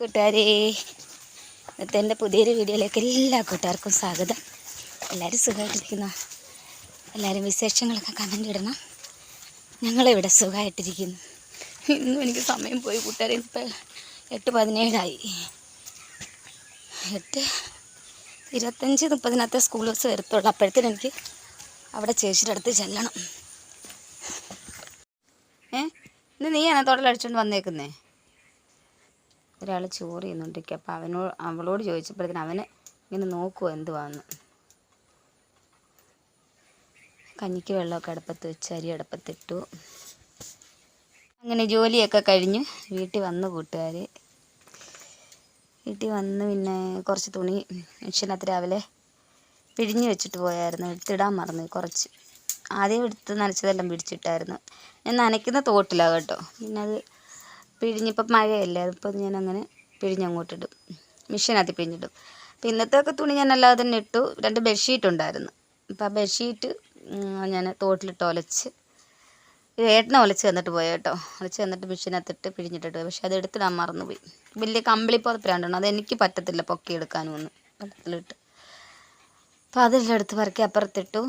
കൂട്ടുകാരെ ഇന്നത്തെ എന്റെ പുതിയൊരു വീഡിയോയിലേക്ക് എല്ലാ കൂട്ടുകാർക്കും സ്വാഗതം. എല്ലാവരും സുഖമായിട്ടിരിക്കുന്നു? എല്ലാവരും വിശേഷങ്ങളൊക്കെ കമന്റ് ഇടണം. ഞങ്ങളിവിടെ സുഖമായിട്ടിരിക്കുന്നു. ഇന്നും എനിക്ക് സമയം പോയി കൂട്ടുകാരെ ഇപ്പം എട്ട് പതിനേഴായി. എട്ട് ഇരുപത്തഞ്ച് മുപ്പതിനകത്തെ സ്കൂൾ ബസ് വരത്തുള്ളൂ. അപ്പോഴത്തേനും എനിക്ക് അവിടെ ചേച്ചിയുടെ അടുത്ത് ചെല്ലണം. ഏ? ഇന്ന് നീയാണോ തൊടലടിച്ചുകൊണ്ട് വന്നേക്കുന്നേ? ഒരാൾ ചോറ് ചെയ്യുന്നുണ്ടിരിക്കുക അപ്പോൾ അവനോട് അവളോട് ചോദിച്ചപ്പോഴത്തേന് അവന് ഇങ്ങനെ നോക്കുമോ എന്തുവാന്ന്. കഞ്ഞിക്ക് വെള്ളമൊക്കെ അടുപ്പത്ത് വെച്ച് അരി അടുപ്പത്തിട്ടു. അങ്ങനെ ജോലിയൊക്കെ കഴിഞ്ഞ് വീട്ടിൽ വന്നു കൂട്ടുകാർ വീട്ടിൽ വന്ന് പിന്നെ കുറച്ച് തുണി മെഷീനകത്ത് രാവിലെ പിഴിഞ്ഞ് വെച്ചിട്ട് പോയായിരുന്നു. എടുത്തിടാൻ മറന്നു. കുറച്ച് ആദ്യം എടുത്ത് നനച്ചതെല്ലാം പിടിച്ചിട്ടായിരുന്നു. ഞാൻ നനയ്ക്കുന്ന തോട്ടിലാണ് കേട്ടോ. പിന്നെ അത് പിഴിഞ്ഞിപ്പം മഴയല്ലേ അതിപ്പോൾ ഞാൻ അങ്ങനെ പിഴിഞ്ഞങ്ങോട്ടിടും. മിഷീനകത്ത് പിഴിഞ്ഞിടും. അപ്പോൾ ഇന്നത്തെയൊക്കെ തുണി ഞാൻ അല്ലാതെ തന്നെ ഇട്ടു. രണ്ട് ബെഡ്ഷീറ്റ് ഉണ്ടായിരുന്നു. അപ്പോൾ ആ ബെഡ്ഷീറ്റ് ഞാൻ തോട്ടിലിട്ട് ഒലച്ച് ഏട്ടനെ ഒലച്ച് തന്നിട്ട് പോയി കേട്ടോ. ഒലച്ച് തന്നിട്ട് മിഷീനകത്തിട്ട് പിഴിഞ്ഞിട്ടിട്ട്. പക്ഷെ അത് എടുത്തിടാൻ മറന്നുപോയി. വലിയ കമ്പിളി പുതപ്പ് രണ്ടെണ്ണം അത് എനിക്ക് പറ്റത്തില്ല പൊക്കി എടുക്കാനും ഒന്നും വെള്ളത്തിലിട്ട് അപ്പോൾ അതെല്ലാം എടുത്ത് പറക്കി അപ്പുറത്തിട്ടു.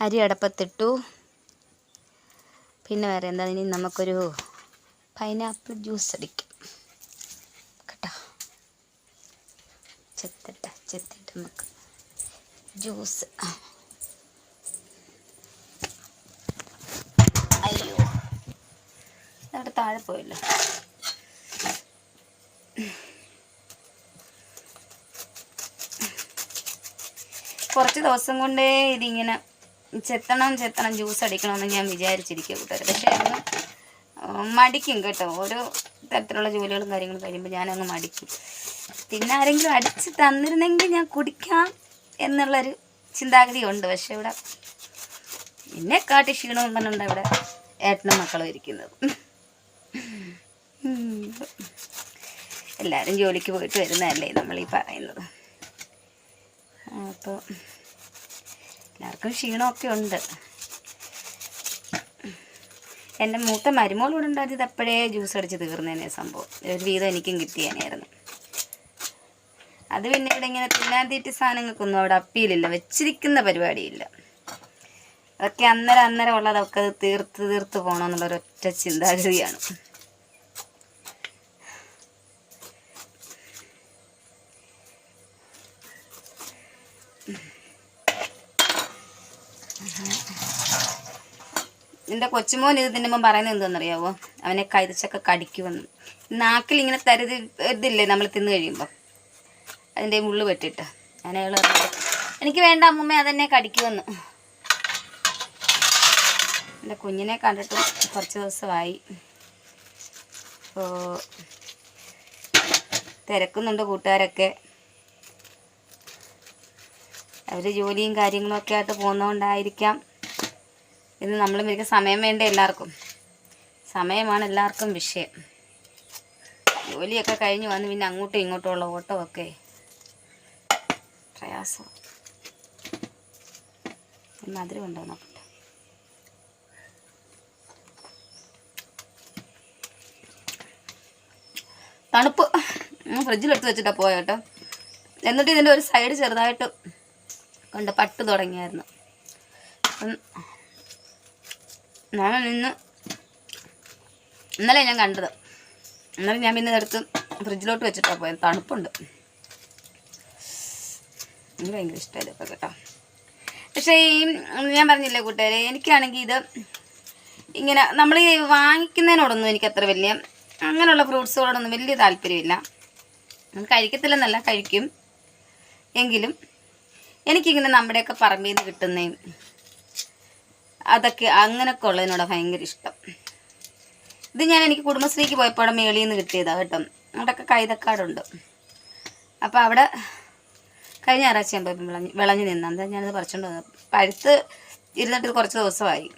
അരി അടപ്പത്തിട്ടു. പിന്നെ വേറെ എന്താ? ഇനി നമുക്കൊരു പൈനാപ്പിൾ ജ്യൂസ് അടിക്കും. കേട്ടോ? ചെത്തിട്ട ചെത്തിട്ട് നമുക്ക് ജ്യൂസ്. അയ്യോ. അവിടെ താഴെ പോയല്ലോ. കുറച്ച് ദിവസം കൊണ്ടേ ഇതിങ്ങനെ ചെത്തണം ചെത്തണം ജ്യൂസ് അടിക്കണമെന്ന് ഞാൻ വിചാരിച്ചിരിക്കുക കൂട്ടുകാർ പക്ഷേ മടിക്കും കേട്ടോ. ഓരോ തരത്തിലുള്ള ജോലികളും കാര്യങ്ങളും കഴിയുമ്പോൾ ഞാനങ്ങ് മടിക്കും. പിന്നെ ആരെങ്കിലും അടിച്ച് തന്നിരുന്നെങ്കിൽ ഞാൻ കുടിക്കാം എന്നുള്ളൊരു ചിന്താഗതി ഉണ്ട് പക്ഷെ ഇവിടെ എന്നെ കാട്ടി ക്ഷീണവും പറഞ്ഞുണ്ട് ഇവിടെ ഏട്ടനും മക്കളും ഇരിക്കുന്നത്. എല്ലാവരും ജോലിക്ക് പോയിട്ട് വരുന്നതല്ലേ നമ്മൾ ഈ പറയുന്നത്. അപ്പോൾ എല്ലാവർക്കും ക്ഷീണമൊക്കെ ഉണ്ട്. എന്റെ മൂത്ത മരുമോൾ ഇവിടെ ഉണ്ടായത് ജ്യൂസ് അടിച്ച് തീർന്നേനെ സംഭവം. ഒരു വീതം എനിക്കും കിട്ടിയേനായിരുന്നു അത് പിന്നെ ഇവിടെ ഇങ്ങനെ തിന്നാൻ തീറ്റി സാധനങ്ങൾക്കൊന്നും അവിടെ അപ്പീലില്ല. വെച്ചിരിക്കുന്ന പരിപാടിയില്ല. അതൊക്കെ അന്നേരം അന്നേരം ഉള്ളതൊക്കെ തീർത്ത് തീർത്ത് പോകണമെന്നുള്ളൊരൊറ്റ ചിന്താഗതിയാണ്. എന്റെ കൊച്ചുമോൻ ഇത് തിന്നുമ്പോൾ പറയുന്നത് എന്തെന്നറിയാവോ? അവനെ കൈതച്ചൊക്കെ കടിക്കുമെന്ന്. നാക്കിൽ ഇങ്ങനെ തരുതി ഇതില്ലേ നമ്മൾ തിന്നു കഴിയുമ്പോൾ അതിന്റെ മുള്ളു വെട്ടിട്ട് ഞാൻ അയാൾ എനിക്ക് വേണ്ട അമ്മൂമ്മ അതെന്നെ കടിക്കുമെന്ന്. എന്റെ കുഞ്ഞിനെ കണ്ടിട്ട് കുറച്ച് ദിവസമായി. അപ്പോൾ തിരക്കുന്നുണ്ട് കൂട്ടുകാരൊക്കെ. അവർ ജോലിയും കാര്യങ്ങളൊക്കെ ആയിട്ട് പോകുന്നതുകൊണ്ടായിരിക്കാം. ഇത് നമ്മൾ മിക്ക സമയം വേണ്ട എല്ലാവർക്കും. സമയമാണ് എല്ലാവർക്കും വിഷയം. ജോലിയൊക്കെ കഴിഞ്ഞ് വന്ന് പിന്നെ അങ്ങോട്ടും ഇങ്ങോട്ടുമുള്ള ഓട്ടമൊക്കെ. പ്രയാസം. മധുരം ഉണ്ടോ തണുപ്പ്. ഫ്രിഡ്ജിലെടുത്ത് വെച്ചിട്ടാ പോയ കേട്ടോ. എന്നിട്ട് ഇതിന്റെ ഒരു സൈഡ് ചെറുതായിട്ട് കൊണ്ട് പട്ട് തുടങ്ങിയായിരുന്നു. അപ്പം ഞാൻ ഇന്ന് ഇന്നലെ ഞാൻ കണ്ടത്. ഇന്നലെ ഞാൻ പിന്നെ എടുത്ത് ഫ്രിഡ്ജിലോട്ട് വെച്ചിട്ടാണ് പോയത്. തണുപ്പുണ്ട്. എനിക്ക് ഭയങ്കര ഇഷ്ടമായി ഇതൊക്കെ കേട്ടോ. പക്ഷേ ഈ ഞാൻ പറഞ്ഞില്ലേ കൂട്ടുകാരെ എനിക്കാണെങ്കിൽ ഇത് ഇങ്ങനെ നമ്മൾ ഈ വാങ്ങിക്കുന്നതിനോടൊന്നും എനിക്ക് അത്ര വലിയ അങ്ങനെയുള്ള ഫ്രൂട്ട്സുകളോടൊന്നും വലിയ താല്പര്യമില്ല. കഴിക്കത്തില്ലെന്നല്ല കഴിക്കും. എങ്കിലും എനിക്കിങ്ങനെ നമ്മുടെയൊക്കെ പറമ്പിൽ നിന്ന് കിട്ടുന്നതും അതൊക്കെ അങ്ങനെയൊക്കെ ഉള്ളതിനോട് ഭയങ്കര ഇഷ്ടം. ഇത് ഞാൻ എനിക്ക് കുടുംബശ്രീക്ക് പോയപ്പോൾ മേളിൽ നിന്ന് കിട്ടിയതാണ് കേട്ടോ. അവിടെയൊക്കെ കൈതക്കാടുണ്ട്. അപ്പോൾ അവിടെ കഴിഞ്ഞ ഞായറാഴ്ച ഞാൻ പോയപ്പോൾ വിളഞ്ഞ് വിളഞ്ഞ് നിന്ന. എന്താ ഞാനത് പറിച്ചുകൊണ്ട് വന്നത്. പഴുത്ത് ഇരുന്നിട്ട് കുറച്ച് ദിവസമായി.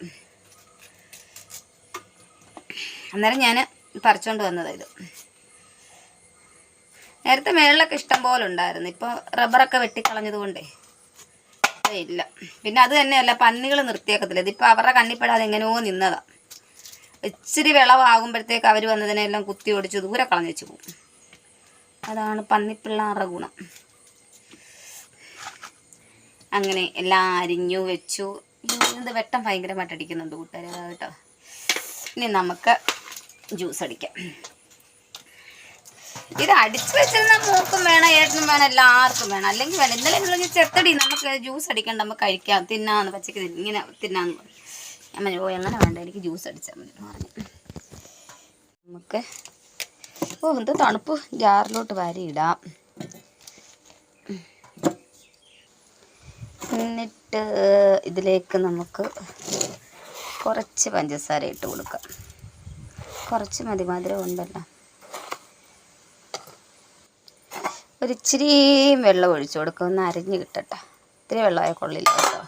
അന്നേരം ഞാൻ പറിച്ചുകൊണ്ട് വന്നതാണ് ഇത്. നേരത്തെ മേളിലൊക്കെ ഇഷ്ടം പോലെ ഉണ്ടായിരുന്നു. ഇപ്പോൾ റബ്ബറൊക്കെ വെട്ടിക്കളഞ്ഞത് കൊണ്ടേ ഇപ്പം ഇല്ല. പിന്നെ അത് തന്നെയല്ല പന്നികൾ നിർത്തിയേക്കത്തില്ല. ഇതിപ്പോൾ അവരുടെ കണ്ണിപ്പെടാതെ എങ്ങനെയോ നിന്നതാ. ഇച്ചിരി വിളവാകുമ്പോഴത്തേക്ക് അവർ വന്നതിനെല്ലാം കുത്തി ഓടിച്ച് ദൂരെ കളഞ്ഞു വെച്ച് പോകും അതാണ് പന്നിപ്പിള്ളാറുടെ ഗുണം. അങ്ങനെ എല്ലാം അരിഞ്ഞു വെച്ചു. ഇത് വെട്ടം ഭയങ്കരമായിട്ട് അടിക്കുന്നുണ്ട് കൂട്ടുകാരെ കേട്ടോ. ഇനി നമുക്ക് ജ്യൂസ് അടിക്കാം. ഇത് അടിച്ചു വെച്ചിരുന്ന മൂക്കും വേണം ഏട്ടനും വേണം എല്ലാവർക്കും വേണം. അല്ലെങ്കിൽ വേണം. ഇന്നലെ ഉള്ളെങ്കിൽ ചെത്തടി നമുക്ക് ജ്യൂസ് അടിക്കണ്ട നമുക്ക് കഴിക്കാം. തിന്നാന്ന് പച്ചക്ക് ഇങ്ങനെ തിന്നാന്ന് പറഞ്ഞു. ഞാൻ ഓ എങ്ങനെ വേണ്ട? എനിക്ക് ജ്യൂസ് അടിച്ചാൽ മതി പറഞ്ഞു. നമുക്ക് ഓ എന്ത് തണുപ്പ്. ജാറിലോട്ട് വാരി ഇടാം എന്നിട്ട് ഇതിലേക്ക് നമുക്ക് കുറച്ച് പഞ്ചസാര ഇട്ട് കൊടുക്കാം. കുറച്ച് മതി മധുരം ഉണ്ടല്ലോ. ഒരിച്ചിരി വെള്ളം ഒഴിച്ചു കൊടുക്കും. ഒന്ന് അരിഞ്ഞ് കിട്ടട്ടെ. ഇത്തിരി വെള്ളമായ കൊള്ളില്ല കേട്ടോ.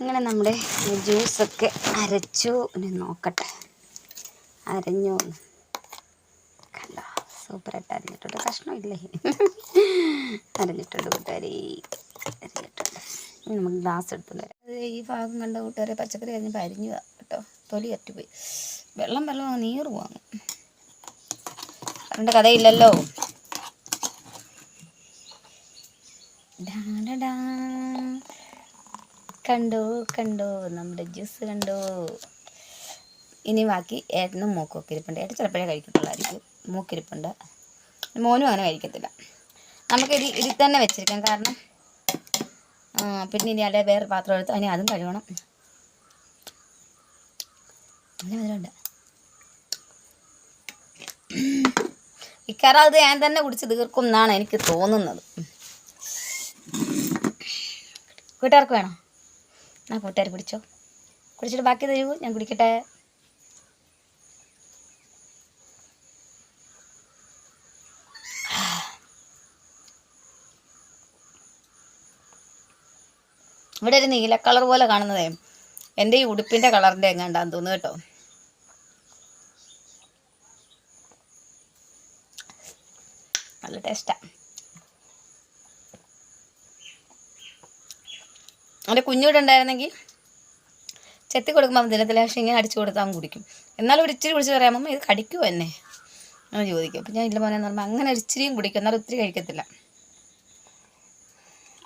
അങ്ങനെ നമ്മുടെ ജ്യൂസൊക്കെ അരച്ചു. ഇനി നോക്കട്ടെ. അരഞ്ഞു. കണ്ടോ? സൂപ്പറായിട്ട് അരിഞ്ഞിട്ടുണ്ട്. കഷ്ണമില്ലേ? അരഞ്ഞിട്ടുണ്ട് കൂട്ടുകാരി. അരിഞ്ഞിട്ടുണ്ട്. ഇനി നമുക്ക് ഗ്ലാസ് എടുത്തുകൊണ്ട് ഈ ഭാഗം കണ്ട കൂട്ടുകാരെ പച്ചക്കറി അരിഞ്ഞപ്പോൾ അരിഞ്ഞു കേട്ടോ. തൊലി അറ്റുപോയി. വെള്ളം വെള്ളം നീർ നീറ് അവന്റെ കഥയില്ലല്ലോ. കണ്ടോ കണ്ടോ നമ്മുടെ ജ്യൂസ് കണ്ടോ. ഇനി ബാക്കി ഏട്ടനും മൂക്കും ഒക്കെ ഇരിപ്പുണ്ട്. ഏട്ടൻ ചിലപ്പോഴേ കഴിക്കത്തുള്ളായിരിക്കും. മൂക്കിരിപ്പുണ്ട്. മോനും അങ്ങനെ കഴിക്കത്തില്ല. നമുക്ക് ഇതി ഇതിൽ തന്നെ വെച്ചിരിക്കാം. കാരണം പിന്നെ ഇനി അല്ലെ വേറെ പാത്രം എടുത്ത് അതിന് അതും കഴുകണം അങ്ങനെ മധുരമുണ്ട് ഇക്കാരം അത് ഞാൻ തന്നെ കുടിച്ച് തീർക്കും എന്നാണ് എനിക്ക് തോന്നുന്നത്. കൂട്ടുകാർക്ക് വേണോ? ആ കൂട്ടുകാർ കുടിച്ചോ. കുടിച്ചിട്ട് ബാക്കി തരൂ ഞാൻ കുടിക്കട്ടെ. ഇവിടെ ഒരു നീല കളർ പോലെ കാണുന്നതേ. എന്റെ ഈ ഉടുപ്പിന്റെ കളറിന്റെ എങ്ങാണ്ടാന്ന് തോന്നുന്നു കേട്ടോ. നല്ല ടേസ്റ്റാണ് എന്റെ കുഞ്ഞൂടെ ഉണ്ടായിരുന്നെങ്കിൽ ചെത്തി കൊടുക്കുമ്പോൾ ദിനത്തിലെ പക്ഷേ ഇങ്ങനെ അടിച്ചു കൊടുത്താൽ കുടിക്കും. എന്നാലും ഒരു ഇച്ചിരി കുടിച്ച് പറയാം ഇത് കടിക്കുമോ എന്നെ? അങ്ങനെ ചോദിക്കും. അപ്പം ഞാൻ ഇല്ല മോനെ എന്ന് പറയുമ്പോൾ അങ്ങനെ ഒരു ഇച്ചിരിയും കുടിക്കും എന്നാലും ഒത്തിരി കഴിക്കത്തില്ല.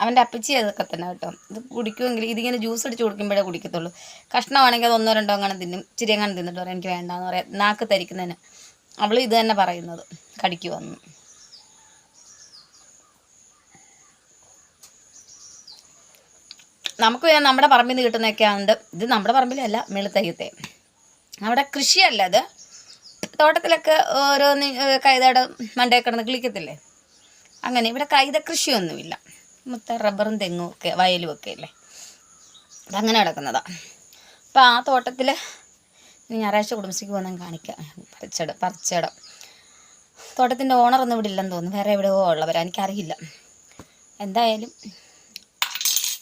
അവന്റെ അപ്പച്ചി അതൊക്കെ തന്നെ കേട്ടോ. ഇത് കുടിക്കുമെങ്കിൽ ഇതിങ്ങനെ ജ്യൂസ് അടിച്ച് കുടിക്കുമ്പോഴേ കുടിക്കത്തുള്ളൂ. കഷ്ണമാണെങ്കിൽ അത് ഒന്നോ രണ്ടോ അങ്ങനെ തിന്നും ഇച്ചിരി അങ്ങനെ തിന്നിട്ട് പറയാം എനിക്ക് വേണ്ടെന്ന് പറയാം നാക്ക് തരിക്കുന്നതിന്. അവൾ ഇത് തന്നെ പറയുന്നത് കടിക്കുമെന്ന് നമുക്ക് നമ്മുടെ പറമ്പിൽ നിന്ന് കിട്ടുന്നതൊക്കെ ആണ്ട് ഇത് നമ്മുടെ പറമ്പിലല്ല മെളുത്തയ്യത്തെ നമ്മുടെ കൃഷിയല്ല അത് തോട്ടത്തിലൊക്കെ ഓരോ കൈതയുടെ മണ്ടയിൽ കിടന്ന് കിളിക്കത്തില്ലേ? അങ്ങനെ ഇവിടെ കൈത കൃഷിയൊന്നുമില്ല. മുത്ത റബ്ബറും തെങ്ങും ഒക്കെ വയലും ഒക്കെ അല്ലേ? അതങ്ങനെ കിടക്കുന്നതാ അപ്പോൾ ആ തോട്ടത്തിൽ ഞായറാഴ്ച കുടുംബശ്രീക്ക് പോകുന്ന കാണിക്കാം. പറിച്ചട പറിച്ചടം. തോട്ടത്തിന്റെ ഓണറൊന്നും ഇവിടെ ഇല്ലെന്ന് തോന്നുന്നു. വേറെ എവിടെയോ ഉള്ളവരാ. എനിക്കറിയില്ല. എന്തായാലും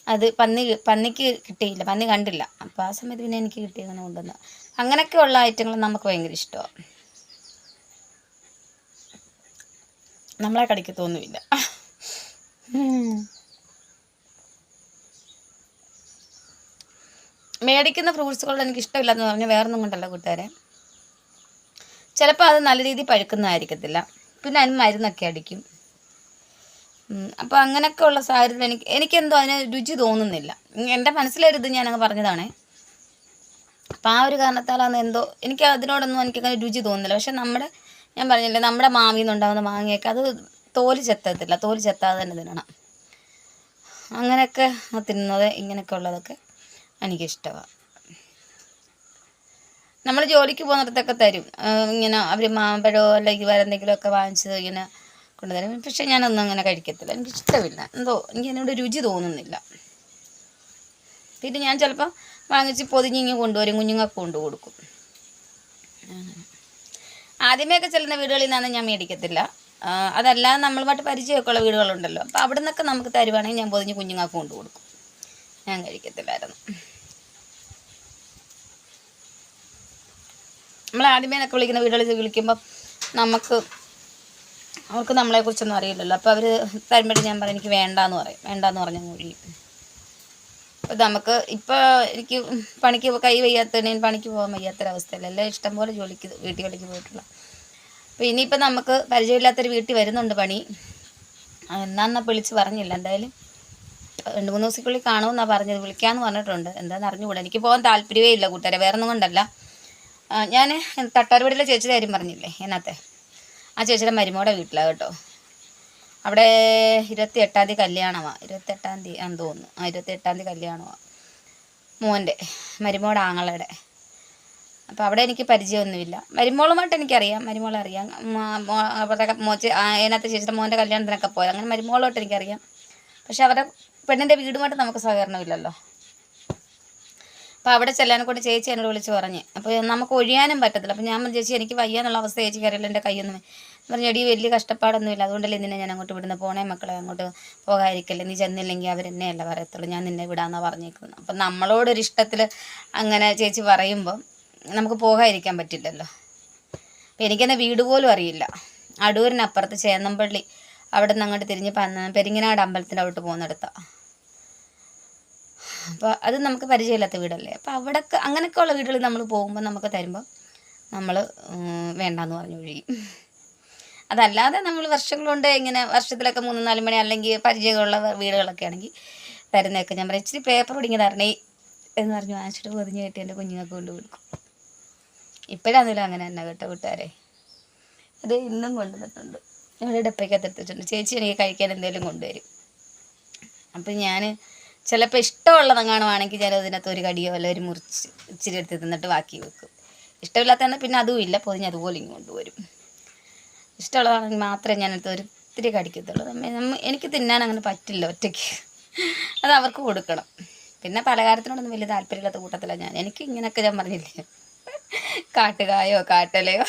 അത് പന്നി പന്നിക്ക് കിട്ടിയില്ല പന്നി കണ്ടില്ല. അപ്പോൾ ആ സമയത്ത് പിന്നെ എനിക്ക് കിട്ടിയങ്ങനെ കൊണ്ടുവന്ന. അങ്ങനെയൊക്കെയുള്ള ഐറ്റങ്ങൾ നമുക്ക് ഭയങ്കര ഇഷ്ടമാണ് നമ്മളെ കടിക്കത്തൊന്നുമില്ല മേടിക്കുന്ന ഫ്രൂട്ട്സുകളോട് എനിക്ക് ഇഷ്ടമില്ലെന്ന് പറഞ്ഞാൽ വേറൊന്നും കൊണ്ടല്ല കൂട്ടുകാരെ. ചിലപ്പോൾ അത് നല്ല രീതിയിൽ പഴുക്കുന്നതായിരിക്കത്തില്ല. പിന്നെ അതിന് മരുന്നൊക്കെ അടിക്കും. അപ്പോൾ അങ്ങനെയൊക്കെ ഉള്ള സാഹചര്യത്തിൽ എനിക്ക് എനിക്കെന്തോ അതിന് രുചി തോന്നുന്നില്ല. എന്റെ മനസ്സിലൊരിത് ഞാനങ്ങ് പറഞ്ഞതാണ്. അപ്പോൾ ആ ഒരു കാരണത്താലാണ് എന്തോ എനിക്ക് അതിനോടൊന്നും എനിക്കങ്ങനെ രുചി തോന്നുന്നില്ല. പക്ഷെ നമ്മുടെ ഞാൻ പറഞ്ഞില്ലേ നമ്മുടെ മാവിൽ നിന്നുണ്ടാകുന്ന മാങ്ങയൊക്കെ അത് തോൽ ചെത്തത്തില്ല തോൽ ചെത്താതെ തന്നെ തിന്നണം. അങ്ങനെയൊക്കെ തിന്നുന്നത് ഇങ്ങനെയൊക്കെ ഉള്ളതൊക്കെ എനിക്കിഷ്ടമാണ് നമ്മൾ ജോലിക്ക് പോകുന്നിടത്തൊക്കെ തരും. ഇങ്ങനെ അവർ മാമ്പഴമോ അല്ലെങ്കിൽ വേറെ എന്തെങ്കിലുമൊക്കെ വാങ്ങിച്ചത് ഇങ്ങനെ കൊണ്ടുതരും പക്ഷെ ഞാനൊന്നും അങ്ങനെ കഴിക്കത്തില്ല. എനിക്ക് ഇഷ്ടമില്ല. എന്തോ എനിക്ക് അതിനോട് രുചി തോന്നുന്നില്ല. പിന്നെ ഞാൻ ചിലപ്പോൾ വാങ്ങിച്ച് പൊതിഞ്ഞിങ്ങ് കൊണ്ടുവരും. കുഞ്ഞുങ്ങൾക്ക് കൊണ്ടു കൊടുക്കും. ആദ്യമേയൊക്കെ ചെല്ലുന്ന വീടുകളിൽ നിന്നാണ് ഞാൻ മേടിക്കത്തില്ല. അതല്ലാതെ നമ്മളുമായിട്ട് പരിചയമൊക്കെ ഉള്ള വീടുകളുണ്ടല്ലോ. അപ്പോൾ അവിടെ നിന്നൊക്കെ നമുക്ക് തരുവാണെങ്കിൽ ഞാൻ പൊതിഞ്ഞ് കുഞ്ഞുങ്ങൾക്ക് കൊണ്ടു കൊടുക്കും. ഞാൻ കഴിക്കത്തില്ലായിരുന്നു. നമ്മൾ ആദ്യമേനൊക്കെ വിളിക്കുന്ന വീടുകളിൽ വിളിക്കുമ്പോൾ നമുക്ക് അവർക്ക് നമ്മളെക്കുറിച്ചൊന്നും അറിയില്ലല്ലോ. അപ്പോൾ അവർ തരുമ്പോഴേ ഞാൻ പറയും എനിക്ക് വേണ്ടാന്ന് പറയും. വേണ്ടാന്ന് പറഞ്ഞ ഒഴിയും അപ്പോൾ നമുക്ക് ഇപ്പോൾ എനിക്ക് പണിക്ക് കൈ വയ്യാത്തതിന് പണിക്ക് പോകാൻ എല്ലാം ഇഷ്ടംപോലെ ജോലിക്ക് വീട്ടു ജോലിക്ക് പോയിട്ടുള്ള. അപ്പോൾ ഇനിയിപ്പോൾ നമുക്ക് പരിചയമില്ലാത്തൊരു വീട്ടിൽ വരുന്നുണ്ട് പണി. എന്നാന്ന് വിളിച്ച് പറഞ്ഞില്ല. എന്തായാലും രണ്ട് മൂന്ന് ദിവസത്തിനുള്ളിൽ കാണുമെന്നാണ് പറഞ്ഞത്. വിളിക്കാമെന്ന് പറഞ്ഞിട്ടുണ്ട്. എന്താണെന്ന് അറിഞ്ഞുകൂടാ. എനിക്ക് പോകാൻ താല്പര്യമേ ഇല്ല കൂട്ടുകാരെ. വേറെ ഒന്നും കൊണ്ടല്ല ഞാൻ തട്ടാർപടിയിലെ ചേച്ചി കാര്യം പറഞ്ഞില്ലേ? എന്നത്തെ? ആ ചേച്ചിയുടെ മരുമോടെ വീട്ടിലാണ് കേട്ടോ. അവിടെ ഇരുപത്തി എട്ടാം തീയതി കല്യാണമാണ് ഇരുപത്തി എട്ടാം തീയതി ആണെന്ന് തോന്നുന്നു. ആ ഇരുപത്തി എട്ടാം തീയതി കല്യാണമാണ് മോന്റെ മരുമോടെ ആങ്ങളയുടെ. അപ്പോൾ അവിടെ എനിക്ക് പരിചയമൊന്നുമില്ല. മരുമോളുമായിട്ട് എനിക്കറിയാം. മരുമോളെ അറിയാം അവരുടെ മോച്ച് അതിനകത്ത് ചേച്ചിയുടെ മോന്റെ കല്യാണത്തിനൊക്കെ പോയത്. അങ്ങനെ മരുമോളുമായിട്ട് എനിക്കറിയാം. പക്ഷെ അവരുടെ പെണ്ണിന്റെ വീടുമായിട്ട് നമുക്ക് സഹകരണമില്ലല്ലോ. അപ്പോൾ അവിടെ ചെല്ലാനെ കൊണ്ട് ചേച്ചി എന്നോട് വിളിച്ച് പറഞ്ഞ്. അപ്പോൾ നമുക്ക് ഒഴിയാനും പറ്റത്തില്ല. അപ്പോൾ ഞാൻ ചേച്ചി എനിക്ക് വയ്യാന്നുള്ള അവസ്ഥ ചേച്ചി കയറിയില്ല എന്റെ കയ്യൊന്നും. പറഞ്ഞു എടി വലിയ കഷ്ടപ്പാടൊന്നുമില്ല. അതുകൊണ്ടല്ലേ നിന്നെ ഞാൻ അങ്ങോട്ട് വിടുന്ന? പോണേ മക്കളെ അങ്ങോട്ട് പോകാതിരിക്കല്ലേ? നീ ചെന്നില്ലെങ്കിൽ അവരെന്നെയല്ല പറയത്തുള്ളൂ. ഞാൻ നിന്നെ വിടാമെന്നാണ് പറഞ്ഞേക്കുന്നത്. അപ്പം നമ്മളോടൊരു ഇഷ്ടത്തിൽ അങ്ങനെ ചേച്ചി പറയുമ്പോൾ നമുക്ക് പോകാതിരിക്കാൻ പറ്റില്ലല്ലോ. അപ്പം എനിക്കെന്നെ വീട് പോലും അറിയില്ല. അടൂരിനപ്പുറത്ത് ചേന്നമ്പള്ളി അവിടെ നിന്ന് അങ്ങോട്ട് തിരിഞ്ഞ് പെരിങ്ങനാട് അമ്പലത്തിന്റെ അവിടെ പോകുന്നിടത്താണ് അപ്പോൾ അത് നമുക്ക് പരിചയമില്ലാത്ത വീടല്ലേ? അപ്പോൾ അവിടെ അങ്ങനെയൊക്കെ ഉള്ള വീടുകളിൽ നമ്മൾ പോകുമ്പോൾ നമുക്ക് തരുമ്പോൾ നമ്മൾ വേണ്ടാന്ന് പറഞ്ഞു ഒഴിയും അതല്ലാതെ നമ്മൾ വർഷങ്ങൾ കൊണ്ട് ഇങ്ങനെ വർഷത്തിലൊക്കെ മൂന്ന് നാല് മണി അല്ലെങ്കിൽ പരിചയമുള്ള വീടുകളൊക്കെ ആണെങ്കിൽ തരുന്നതൊക്കെ ഞാൻ പറയും. ഇച്ചിരി പേപ്പർ ഒടിങ്ങി തരണേ എന്ന് പറഞ്ഞു വാങ്ങിച്ചിട്ട് പൊതിഞ്ഞ് കെട്ടി എന്റെ കുഞ്ഞുങ്ങൾക്ക് കൊണ്ട് കൊടുക്കും. ഇപ്പോഴാണെങ്കിലും അങ്ങനെ തന്നെ കേട്ടോ വീട്ടുകാരെ. അത് ഇന്നും കൊണ്ടുവന്നിട്ടുണ്ട്. ഞങ്ങളുടെ ഡപ്പയ്ക്കകത്ത് എടുത്തിട്ടുണ്ട്. ചേച്ചി എനിക്ക് കഴിക്കാൻ എന്തെങ്കിലും കൊണ്ടുവരും. അപ്പം ഞാൻ ചിലപ്പോൾ ഇഷ്ടമുള്ളതെങ്ങാണുവാണെങ്കിൽ ഞാൻ അതിനകത്ത് ഒരു കടിയോ അല്ല ഒരു മുറിച്ച് ഇച്ചിരി എടുത്ത് തിന്നിട്ട് ബാക്കി വെക്കും. ഇഷ്ടമില്ലാത്തതെന്ന് പിന്നെ അതും ഇല്ല പൊതിഞ്ഞ് അതുപോലെ ഇങ്ങോട്ട് വരും ഇഷ്ടമുള്ളതാണെങ്കിൽ മാത്രമേ ഞാനടുത്ത് ഒരു ഇത്തിരി കടിക്കത്തുള്ളൂ. എനിക്ക് തിന്നാൻ അങ്ങനെ പറ്റില്ല ഒറ്റയ്ക്ക്. അത് അവർക്ക് കൊടുക്കണം. പിന്നെ പലഹാരത്തിനോടൊന്നും വലിയ താല്പര്യമില്ലാത്ത കൂട്ടത്തിലാണ് ഞാൻ. എനിക്ക് ഇങ്ങനെയൊക്കെ ഞാൻ പറഞ്ഞില്ലേ? കാട്ടുകായോ കാട്ടലയോ?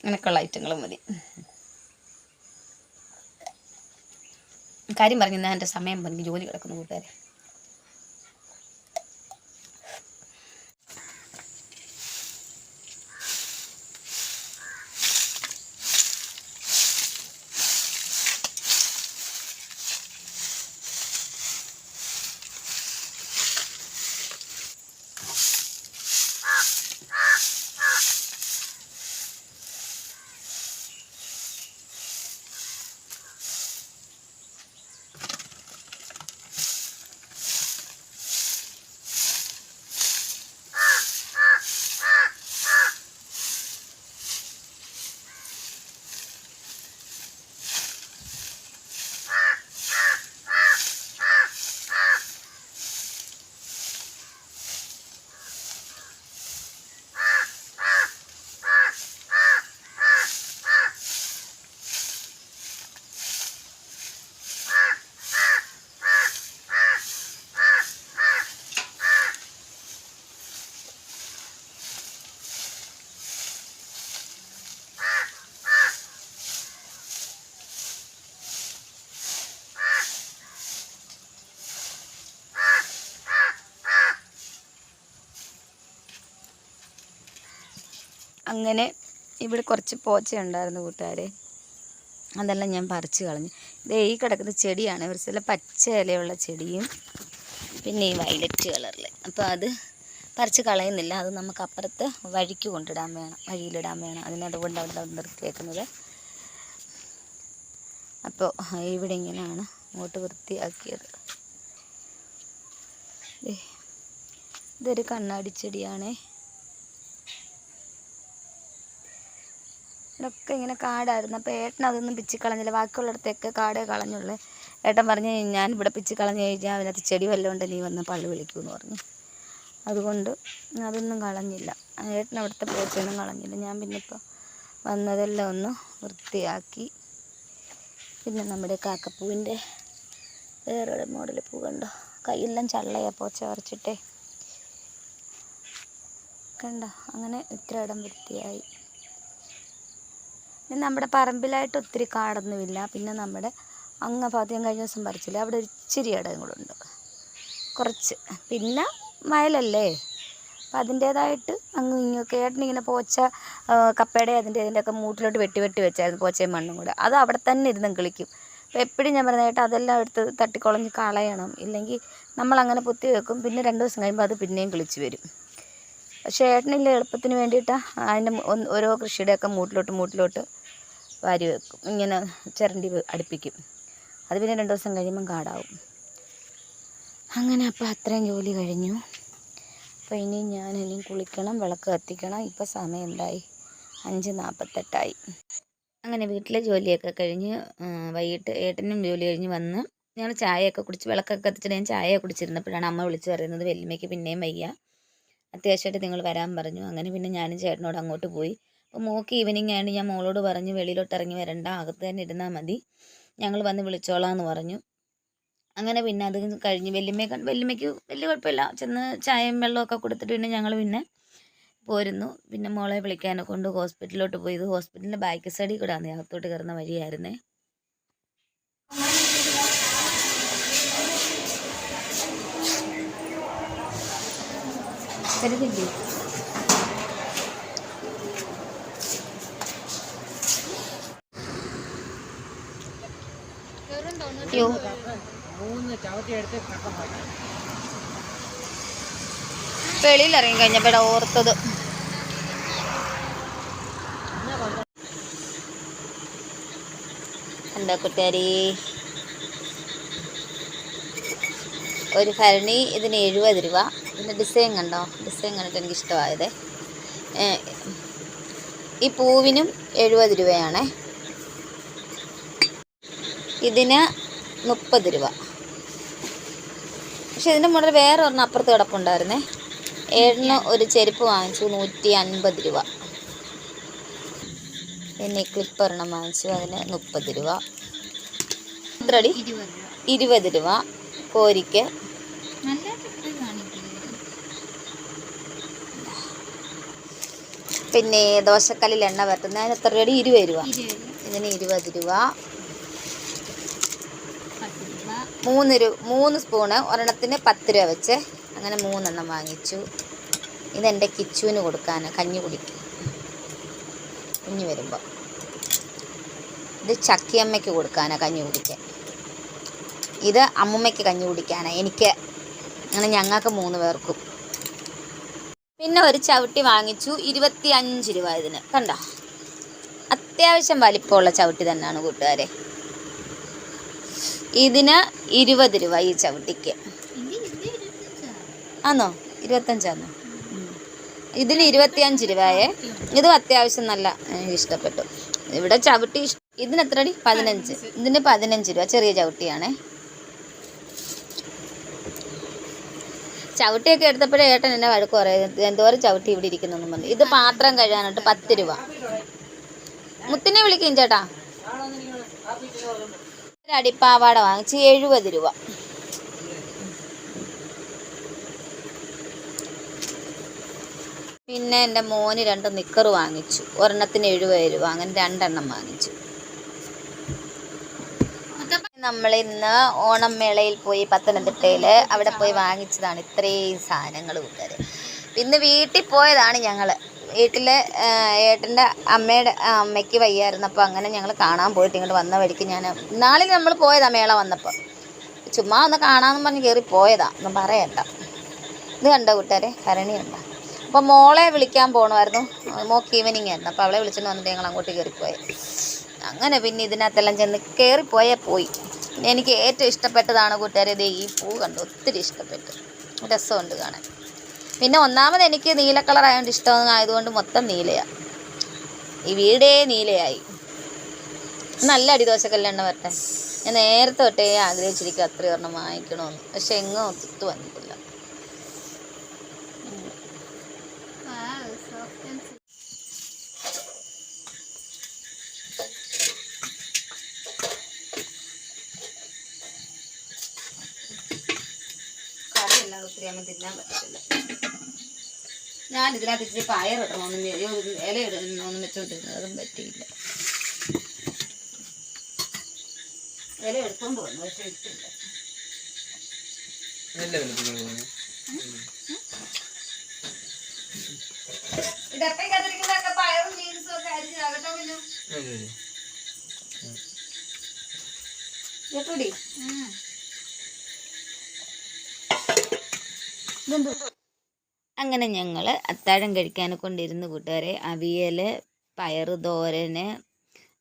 അങ്ങനെയൊക്കെയുള്ള ഐറ്റങ്ങൾ മതി. കാര്യം പറഞ്ഞു എന്നാൽ എന്റെ സമയം പറഞ്ഞ് ജോലി കിടക്കുന്നു കൂട്ടുകാരെ. അങ്ങനെ ഇവിടെ കുറച്ച് പോച്ച ഉണ്ടായിരുന്നു കൂട്ടുകാരെ. അതെല്ലാം ഞാൻ പറിച്ച് കളഞ്ഞു. ഇത് ഈ കിടക്കുന്ന ചെടിയാണ്. ഒരു ചില പച്ച ഇലയുള്ള ചെടിയും പിന്നെ ഈ വയലറ്റ് കളറിൽ അപ്പോൾ അത് പറിച്ച് കളയുന്നില്ല. അത് നമുക്ക് അപ്പുറത്ത് വഴിക്ക് കൊണ്ടിടാൻ വേണം. വഴിയിലിടാൻ വേണം. അതിനതുകൊണ്ട് അവിടെ നിർത്തിയേക്കുന്നത്. അപ്പോൾ ഇവിടെ ഇങ്ങനെയാണ് അങ്ങോട്ട് വൃത്തിയാക്കിയത്. ഇതൊരു കണ്ണാടി ചെടിയാണേ. ഇതൊക്കെ ഇങ്ങനെ കാടായിരുന്നു. അപ്പോൾ ഏട്ടൻ അതൊന്നും പിച്ചി കളഞ്ഞില്ല. ബാക്കിയുള്ളിടത്തൊക്കെ കാടേ കളഞ്ഞുള്ളൂ. ഏട്ടൻ പറഞ്ഞ് ഞാൻ ഇവിടെ പിച്ചി കളഞ്ഞ് കഴിഞ്ഞാൽ അതിനകത്ത് ചെടി വല്ലതും ഉണ്ട് നീ വന്ന് പള്ളി വിളിക്കുമെന്ന് പറഞ്ഞു. അതുകൊണ്ട് അതൊന്നും കളഞ്ഞില്ല. ഏട്ടൻ അവിടുത്തെ പോച്ചൊന്നും കളഞ്ഞില്ല. ഞാൻ പിന്നെ ഇപ്പോൾ വന്നതെല്ലാം ഒന്ന് വൃത്തിയാക്കി. പിന്നെ നമ്മുടെ കാക്കപ്പൂവിന്റെ വേറൊരു മോഡൽ പൂ കണ്ടോ? കൈയെല്ലാം പോച്ച വരച്ചിട്ടേ കണ്ടോ? അങ്ങനെ ഇത്ര ഇടം വൃത്തിയായി. പിന്നെ നമ്മുടെ പറമ്പിലായിട്ട് ഒത്തിരി കാടൊന്നുമില്ല. പിന്നെ നമ്മുടെ അങ്ങ് ഭാഗത്ത് കഴിഞ്ഞ ദിവസം പറിച്ചില്ല അവിടെ ഒരു ഇച്ചിരി ഇടം കൂടെ ഉണ്ട്. കുറച്ച്. പിന്നെ വയലല്ലേ? അപ്പം അതിന്റേതായിട്ട് അങ്ങ് ഇങ്ങൊക്കെ ഏട്ടനിങ്ങനെ പോച്ച കപ്പയുടെ അതിന്റെ ഇതിന്റെയൊക്കെ മൂട്ടിലോട്ട് വെട്ടി വെട്ടി വെച്ചായിരുന്നു പോച്ചയും മണ്ണും കൂടെ. അത് അവിടെ തന്നെ ഇരുന്നും കിളിക്കും. അപ്പോൾ എപ്പോഴും ഞാൻ ഏട്ടാ അതെല്ലാം എടുത്ത് തട്ടിക്കുളഞ്ഞ് കളയണം. ഇല്ലെങ്കിൽ നമ്മളങ്ങനെ പൊത്തി വെക്കും. പിന്നെ രണ്ട് ദിവസം കഴിയുമ്പോൾ അത് പിന്നെയും കിളിച്ച് വരും. പക്ഷേ ഏട്ടനില്ല എളുപ്പത്തിന് വേണ്ടിയിട്ട് അതിന്റെ ഓരോ കൃഷിയുടെയൊക്കെ മൂട്ടിലോട്ട് മൂട്ടിലോട്ട് വാരി വെക്കും. ഇങ്ങനെ ചിരണ്ടി അടുപ്പിക്കും. അത് പിന്നെ രണ്ട് ദിവസം കഴിയുമ്പം കാടാവും. അങ്ങനെ അപ്പോൾ അത്രയും ജോലി കഴിഞ്ഞു. അപ്പോൾ ഇനി ഞാൻ ഇനി കുളിക്കണം വിളക്ക് കത്തിക്കണം. ഇപ്പോൾ സമയം എന്തായി അഞ്ച് നാൽപ്പത്തെട്ടായി അങ്ങനെ വീട്ടിലെ ജോലിയൊക്കെ കഴിഞ്ഞ് വൈകിട്ട് ഏട്ടനും ജോലി കഴിഞ്ഞ് വന്ന് ഞാൻ ചായയൊക്കെ കുടിച്ച് വിളക്കൊക്കെ കത്തിച്ചിട്ട് ഞാൻ ചായ കുടിച്ചിരുന്നപ്പോഴാണ് അമ്മ വിളിച്ച് പറയുന്നത് വെല്ലുമയ്ക്ക് പിന്നെയും വയ്യ. അത്യാവശ്യമായിട്ട് നിങ്ങൾ വരാൻ പറഞ്ഞു. അങ്ങനെ പിന്നെ ഞാനും ചേട്ടനോട് അങ്ങോട്ട് പോയി. അപ്പോൾ മോക്ക് ഈവനിങ് ആയതുകൊണ്ട് ഞാൻ മോളോട് പറഞ്ഞു വെളിയിലോട്ട് ഇറങ്ങി വരണ്ട അകത്ത് തന്നെ ഇരുന്നാൽ മതി. ഞങ്ങൾ വന്ന് വിളിച്ചോളാം എന്ന് പറഞ്ഞു. അങ്ങനെ പിന്നെ അത് കഴിഞ്ഞ് വല്യമ്മയെ കണ്ട് വല്യമ്മയ്ക്ക് വലിയ കുഴപ്പമില്ല. ചെന്ന് ചായയും വെള്ളമൊക്കെ കൊടുത്തിട്ട് പിന്നെ ഞങ്ങൾ പിന്നെ പോരുന്നു. പിന്നെ മോളെ വിളിക്കാനെ കൊണ്ട് ഹോസ്പിറ്റലിലോട്ട് പോയി ഹോസ്പിറ്റലിന്റെ ബാക്ക് സൈഡിൽ കൂടെ ആണ് അകത്തോട്ട് കയറുന്ന വഴിയായിരുന്നേ. അയ്യോ വെളിയിൽ ഇറങ്ങി കഴിഞ്ഞപ്പോഴാ ഓർത്തത്. എന്താ കൂട്ടുകാരി? ഒരു ഭരണി ഇതിന് എഴുപത് രൂപ. ഇതിന്റെ ഡിസൈൻ കണ്ടോ? ഡിസൈൻ കണ്ടിട്ട് എനിക്ക് ഇഷ്ടമായത്. ഈ പൂവിനും എഴുപത് രൂപയാണേ. ഇതിന് മുപ്പത് രൂപ. പക്ഷെ ഇതിന്റെ മുകളിൽ വേറെ ഒരെണ്ണം അപ്പുറത്ത് കിടപ്പുണ്ടായിരുന്നേ. ഏഴിന് ഒരു ചെരുപ്പ് വാങ്ങിച്ചു നൂറ്റി അൻപത് രൂപ. പിന്നെ ക്ലിപ്പ് ഒരെണ്ണം വാങ്ങിച്ചു അതിന് മുപ്പത് രൂപ. എത്രടി? ഇരുപത് രൂപ. കോരിക്ക്. പിന്നെ ദോശക്കല്ലിൽ എണ്ണ പറ്റുന്നതിന് എത്ര രൂപ. ഇരുപത് രൂപ. ഇതിന് ഇരുപത് രൂപ. മൂന്ന് രൂപ മൂന്ന് സ്പൂണ് ഒരെണ്ണത്തിന് പത്ത് രൂപ വെച്ച് അങ്ങനെ മൂന്നെണ്ണം വാങ്ങിച്ചു. ഇതെന്റെ കിച്ചുവിന് കൊടുക്കാൻ കഞ്ഞി കുടിക്കും. കുഞ്ഞ് വരുമ്പോൾ ഇത് ചക്കിയമ്മയ്ക്ക് കൊടുക്കാനാണ് കഞ്ഞി കുടിക്കാൻ. ഇത് അമ്മുമ്മയ്ക്ക് കഞ്ഞി കുടിക്കാനാണ് എനിക്ക് അങ്ങനെ ഞങ്ങൾക്ക് മൂന്ന് പേർക്കും. പിന്നെ ഒരു ചവിട്ടി വാങ്ങിച്ചു. ഇരുപത്തി അഞ്ച് രൂപ ഇതിന്. കണ്ടോ? അത്യാവശ്യം വലിപ്പമുള്ള ചവിട്ടി തന്നെയാണ് കൂട്ടുകാരെ. ഇതിന് ഇരുപത് രൂപ ഈ ചവിട്ടിക്ക്. ആന്നോ? ഇരുപത്തഞ്ചാന്നോ? ഉം. ഇതിന് ഇരുപത്തിയഞ്ച് രൂപയേ ഇതും അത്യാവശ്യം നല്ല എനിക്ക് ഇഷ്ടപ്പെട്ടു. ഇവിടെ ചവിട്ടി ഇതിന് ഇതിന് എത്രടി? പതിനഞ്ച്. ഇതിന് പതിനഞ്ച് രൂപ ചെറിയ ചവിട്ടിയാണേ. ചവിട്ടിയൊക്കെ എടുത്തപ്പോഴേ ഏട്ടൻ എന്നെ വഴക്ക് പറയുന്നത് എന്തോരം ചവിട്ടി ഇവിടെ ഇരിക്കുന്നു പറഞ്ഞു. ഇത് പാത്രം കഴുകാനായിട്ട് പത്ത് രൂപ. മുത്തിനെ വിളിക്കും ചേട്ടാ അടിപ്പാവാട വാങ്ങിച്ച് എഴുപത് രൂപ. പിന്നെ എന്റെ മോന് രണ്ട് നിക്കർ വാങ്ങിച്ചു. ഒരെണ്ണത്തിന് എഴുപത് രൂപ. അങ്ങനെ രണ്ടെണ്ണം വാങ്ങിച്ചു. നമ്മൾ ഇന്ന് ഓണം മേളയിൽ പോയി പത്തനംതിട്ടയിൽ അവിടെ പോയി വാങ്ങിച്ചതാണ് ഇത്രയും സാധനങ്ങൾ കൂട്ടുകാർ ഇന്ന് വീട്ടിൽ പോയതാണ് ഞങ്ങൾ വീട്ടിൽ ഏട്ടന്റെ അമ്മയുടെ അമ്മയ്ക്ക് വയ്യായിരുന്നു. അപ്പോൾ അങ്ങനെ ഞങ്ങൾ കാണാൻ പോയിട്ട് ഇങ്ങോട്ട് വന്ന വഴിക്ക് ഞാൻ നാളിൽ നമ്മൾ പോയതാ മേള വന്നപ്പോൾ ചുമ്മാ ഒന്ന് കാണാമെന്ന് പറഞ്ഞ് കയറി പോയതാ. ഒന്നും പറയണ്ട. ഇത് കണ്ടോ കൂട്ടുകാരെ? കരണി കണ്ടോ? അപ്പോൾ മോളെ വിളിക്കാൻ പോകണമായിരുന്നു മോക്ക് ഈവനിങ് ആയിരുന്നു. അപ്പോൾ അവളെ വിളിച്ചിട്ട് വന്നിട്ട് ഞങ്ങൾ അങ്ങോട്ട് കയറിപ്പോയി അങ്ങനെ പിന്നെ ഇതിനകത്തെല്ലാം ചെന്ന് കയറിപ്പോയാൽ പോയി എനിക്ക് ഏറ്റവും ഇഷ്ടപ്പെട്ടതാണ് കൂട്ടുകാരെ ഇത് ഈ പൂ കണ്ടു? ഒത്തിരി ഇഷ്ടപ്പെട്ടു. രസമുണ്ട് കാണാൻ. പിന്നെ ഒന്നാമത് എനിക്ക് നീല കളർ ആയതുകൊണ്ട് ഇഷ്ടം ആയതുകൊണ്ട് മൊത്തം നീലയാണ് ഈ വീടേ നീലയായി. നല്ല അടിദോശക്കല്ലെണ്ണ വരട്ടെ. ഞാൻ നേരത്തെ തൊട്ടേ ആഗ്രഹിച്ചിരിക്കും അത്രയും ഒരെണ്ണം വാങ്ങിക്കണമെന്ന് പക്ഷെ എങ്ങും ഒത്തു വന്നിട്ടില്ല ആകുമ്പോൾ തിന്നാൻ പറ്റത്തില്ല. ഞാൻ ഇതിനകത്ത് ഇച്ചിരി പയറിടണമെന്നും ഒരു ഇല ഇടണമെന്നും വെച്ചോണ്ടിരുന്നത് അതും പറ്റിയില്ല. ഇല എടുത്തോണ്ട് വന്നു പക്ഷെ ഇട്ടില്ല. ഇടപ്പയ്ക്കകത്തിരിക്കുന്നതൊക്കെ പയറും ബീൻസും ഒക്കെ അരിഞ്ഞാകട്ടോ പിന്നെ. കേട്ടോടി അങ്ങനെ ഞങ്ങൾ അത്താഴം കഴിക്കാൻ കൊണ്ടിരുന്ന കൂട്ടുകാരെ അവിയൽ പയർ തോരന്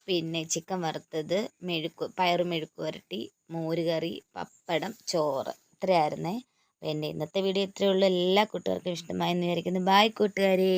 പിന്നെ ചിക്കൻ വറുത്തത് മെഴുക്ക് പയർ മെഴുക്ക് പുരട്ടി മോരുകറി പപ്പടം ചോറ്. ഇത്രയായിരുന്നേ. എന്റെ ഇന്നത്തെ വീഡിയോ ഇത്രയേ ഉള്ളൂ. എല്ലാ കൂട്ടുകാർക്കും ഇഷ്ടമായെന്ന് വിചാരിക്കുന്നു. ബായ് കൂട്ടുകാരേ.